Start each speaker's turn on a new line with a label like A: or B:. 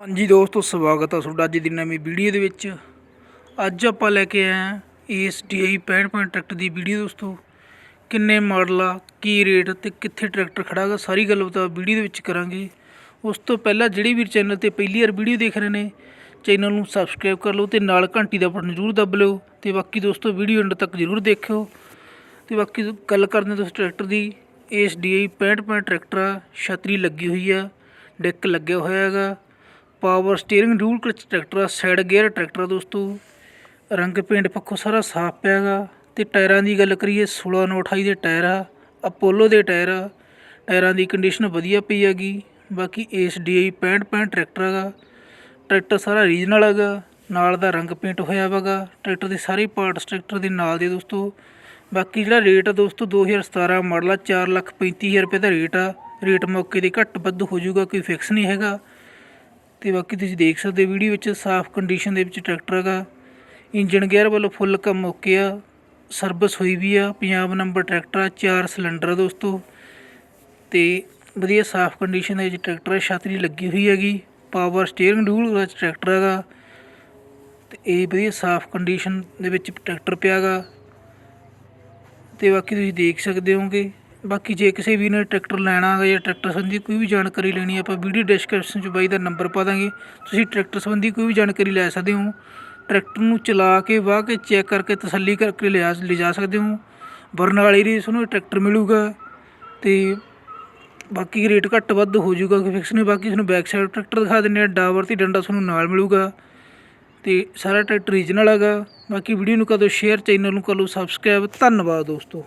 A: ਹਾਂਜੀ ਦੋਸਤੋ, ਸਵਾਗਤ ਹੈ ਤੁਹਾਡਾ ਅੱਜ ਦੀ ਨਵੀਂ ਵੀਡੀਓ ਦੇ ਵਿੱਚ। ਅੱਜ ਆਪਾਂ ਲੈ ਕੇ ਆਏ ਹਾਂ ਇਸ ਡੀ ਆਈ 65 ਟਰੈਕਟਰ ਦੀ ਵੀਡੀਓ ਦੋਸਤੋ। ਕਿੰਨੇ ਮਾਡਲ ਆ, ਕੀ ਰੇਟ ਤੇ ਕਿੱਥੇ ਟਰੈਕਟਰ ਖੜਾ ਗਾ ਸਾਰੀ ਗੱਲ ਬਤਾ ਵੀਡੀਓ ਦੇ ਵਿੱਚ ਕਰਾਂਗੇ। ਉਸ ਤੋਂ ਪਹਿਲਾਂ ਜਿਹੜੇ ਵੀ ਚੈਨਲ ਤੇ ਪਹਿਲੀ ਵਾਰ ਵੀਡੀਓ ਦੇਖ ਰਹੇ ਨੇ, ਚੈਨਲ ਨੂੰ ਸਬਸਕ੍ਰਾਈਬ ਕਰ ਲਓ ਤੇ ਨਾਲ ਘੰਟੀ ਦਾ ਬਟਨ ਜ਼ਰੂਰ ਦਬ ਲਿਓ ਤੇ ਬਾਕੀ ਦੋਸਤੋ, ਵੀਡੀਓ ਐਂਡ ਤੱਕ ਜ਼ਰੂਰ ਦੇਖਿਓ। ਤੇ ਬਾਕੀ ਗੱਲ ਕਰਦੇ ਹਾਂ ਦੋਸਤੋ ਟਰੈਕਟਰ ਦੀ। ਇਸ ਡੀ ਆਈ 65 ਟਰੈਕਟਰ ਆ, ਛਤਰੀ ਲੱਗੀ ਹੋਈ ਆ, ਡੈਕ ਲੱਗਿਆ ਹੋਇਆ ਹੈਗਾ। Power steering dual clutch tractor ਆ ਸਾਈਡ ਗੇਅਰ ਟਰੈਕਟਰ ਆ ਦੋਸਤੋ। ਰੰਗ ਪੇਂਟ ਪੱਖੋਂ ਸਾਰਾ ਸਾਫ਼ ਪਿਆਗਾ। ਤੇ ਟਾਇਰਾਂ ਦੀ ਗੱਲ ਕਰੀਏ 16 ਨੌ 28 ਦੇ ਟਾਇਰ ਆ, ਅਪੋਲੋ ਦੇ ਟਾਇਰ ਆ। ਟਾਇਰਾਂ ਦੀ ਕੰਡੀਸ਼ਨ ਵਧੀਆ ਪਈ ਹੈਗੀ। ਬਾਕੀ ਇਸ ਡੀ ਆਈ 65 65 ਟਰੈਕਟਰ ਹੈਗਾ। ਟਰੈਕਟਰ ਸਾਰਾ ਰੀਜਨਲ ਹੈਗਾ। ਨਾਲ ਦਾ ਰੰਗ ਪੇਂਟ ਹੋਇਆ ਹੈਗਾ। ਟਰੈਕਟਰ ਦੇ ਸਾਰੇ ਪਾਰਟਸ ਟਰੈਕਟਰ ਦੇ ਨਾਲ ਦੇ ਦੋਸਤੋ। ਬਾਕੀ ਜਿਹੜਾ ਰੇਟ ਆ ਦੋਸਤੋ 2017 ਮਾਡਲ ਆ 435000 ਰੁਪਏ ਦਾ ਰੇਟ ਆ। ਰੇਟ ਮੌਕੇ ਦੇ ਘੱਟ ਵੱਧ ਹੋ ਜਾਊਗਾ, ਕੋਈ ਫਿਕਸ ਨਹੀਂ ਹੈਗਾ। ਤੇ ਬਾਕੀ ਤੁਸੀਂ ਦੇਖ ਸਕਦੇ ਹੋ ਵੀਡੀਓ ਵਿੱਚ ਸਾਫ਼ ਕੰਡੀਸ਼ਨ ਦੇ ਵਿੱਚ ਟਰੈਕਟਰ ਹੈਗਾ। ਇੰਜਨ ਗੇਅਰ ਵੱਲੋਂ ਫੁੱਲ ਕੰਮ ਓਕੇ ਆ। ਸਰਵਿਸ ਹੋਈ ਵੀ ਆ। ਪੰਜਾਬ ਨੰਬਰ ਟਰੈਕਟਰ ਆ, ਚਾਰ ਸਿਲੰਡਰ ਆ ਦੋਸਤੋ। ਤੇ ਵਧੀਆ ਸਾਫ਼ ਕੰਡੀਸ਼ਨ ਦੇ ਵਿੱਚ ਟਰੈਕਟਰ ਹੈ ਛਤਰੀ ਲੱਗੀ ਹੋਈ ਹੈਗੀ। ਪਾਵਰ ਸਟੀਅਰਿੰਗ ਡੂਲ ਵਿੱਚ ਟਰੈਕਟਰ ਹੈਗਾ। ਤੇ ਇਹ ਵਧੀਆ ਸਾਫ਼ ਕੰਡੀਸ਼ਨ ਦੇ ਵਿੱਚ ਟਰੈਕਟਰ ਪਿਆਗਾ ਤੇ ਬਾਕੀ ਤੁਸੀਂ ਦੇਖ ਸਕਦੇ ਹੋਗੇ ਬਾਕੀ ਜੇ ਕਿਸੇ ਵੀ ਨੇ ਟਰੈਕਟਰ ਲੈਣਾ ਹੈ ਜਾਂ ਟਰੈਕਟਰ ਸੰਬੰਧੀ ਕੋਈ ਵੀ ਜਾਣਕਾਰੀ ਲੈਣੀ ਹੈ ਆਪਾਂ ਵੀਡੀਓ ਡਿਸਕ੍ਰਿਪਸ਼ਨ 'ਚ ਬਾਈ ਦਾ ਨੰਬਰ ਪਾ ਦਾਂਗੇ। ਤੁਸੀਂ ਟਰੈਕਟਰ ਸੰਬੰਧੀ ਕੋਈ ਵੀ ਜਾਣਕਾਰੀ ਲੈ ਸਕਦੇ ਹੋ। ਟਰੈਕਟਰ ਨੂੰ ਚਲਾ ਕੇ, ਵਾਹ ਕੇ ਚੈੱਕ ਕਰਕੇ, ਤਸੱਲੀ ਕਰਕੇ ਲਿਆ ਲਿਜਾ ਸਕਦੇ ਹੋ। ਬਰਨਾਲੇ ਦੀ ਤੁਹਾਨੂੰ ਇਹ ਟਰੈਕਟਰ ਮਿਲੂਗਾ ਤੇ ਬਾਕੀ ਰੇਟ ਘੱਟ ਵੱਧ ਹੋ ਜਾਊਗਾ ਕਿ ਫਿਕਸ ਨਹੀਂ। ਬਾਕੀ ਤੁਹਾਨੂੰ ਬੈਕ ਸਾਈਡ ਟਰੈਕਟਰ ਦਿਖਾ ਦਿੰਦੇ ਆ ਡਾਵਰ ਤੇ ਡੰਡਾ ਤੁਹਾਨੂੰ ਨਾਲ ਮਿਲੂਗਾ। ਤੇ ਸਾਰਾ ਟਰੈਕਟਰ ਰੀਜਨਲ ਹੈਗਾ। ਬਾਕੀ ਵੀਡੀਓ ਨੂੰ ਕਦੋਂ ਸ਼ੇਅਰ ਚੈਨਲ ਨੂੰ ਕਰ ਲਓ ਸਬਸਕ੍ਰਾਈਬ ਧੰਨਵਾਦ ਦੋਸਤੋ।